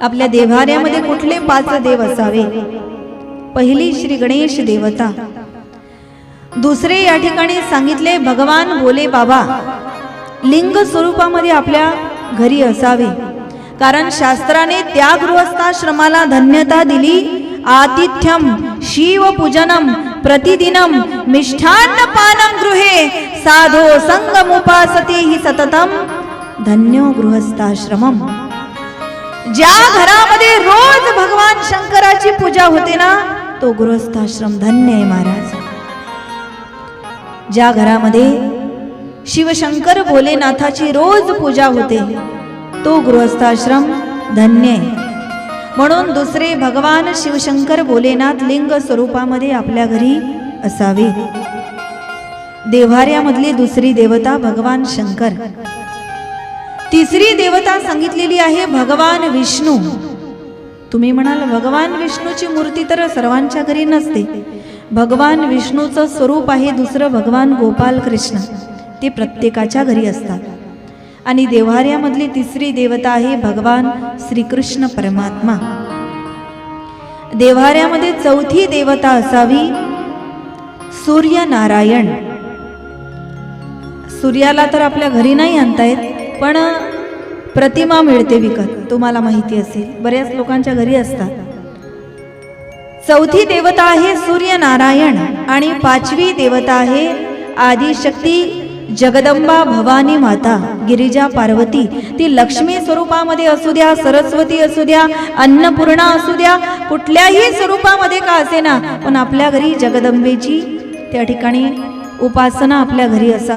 आपल्या देव्हाऱ्यामध्ये कुठले पाच देव असावे? पहिली श्री गणेश देवता. दुसरे या ठिकाणी सांगितले भगवान बोले बाबा लिंग स्वरूपामध्ये आपल्या घरी असावे. कारण शास्त्राने त्या गृहस्थाश्रमाला धन्यता दिली. आतिथ्यम शिवपूजनम प्रतिदिनम मिष्ठान्न पानम गृहे साधो संगमुपासते ही सततम धन्यो गृहस्थाश्रमम. ज्या घरामध्ये रोज भगवान शंकराची पूजा होते ना तो गृहस्थाश्रम धन्य आहे महाराज. ज्या घरामध्ये शिवशंकर भोलेनाथाची रोज पूजा होते तो गृहस्थाश्रम धन्य आहे. म्हणून दुसरे भगवान शिवशंकर भोलेनाथ लिंग स्वरूपामध्ये आपल्या घरी असावे देव्हाऱ्यामधली दुसरी देवता भगवान शंकर. तिसरी देवता सांगितलेली आहे भगवान विष्णू. तुम्ही म्हणाल भगवान विष्णूची मूर्ती तर सर्वांच्या घरी नसते. भगवान विष्णूचं स्वरूप आहे दुसरं भगवान गोपाल कृष्ण. ते प्रत्येकाच्या घरी असतात. आणि देव्हाऱ्यामधली तिसरी देवता आहे भगवान श्रीकृष्ण परमात्मा. देव्हाऱ्यामध्ये चौथी देवता असावी सूर्यनारायण. सूर्याला तर आपल्या घरी नाही आणता येत. पण प्रतिमा मिळते विकत तुम्हाला माहिती असेल. बऱ्याच लोकांच्या घरी असतात. चौथी देवता आहे सूर्यनारायण आणि पाचवी देवता आहे आदिशक्ती जगदंबा भवानी माता गिरिजा पार्वती. ती लक्ष्मी स्वरूपामध्ये असू द्या सरस्वती असू द्या अन्नपूर्णा असू द्या कुठल्याही स्वरूपामध्ये का असे ना पण आपल्या घरी जगदंबेची त्या ठिकाणी उपासना आपल्या घरी असा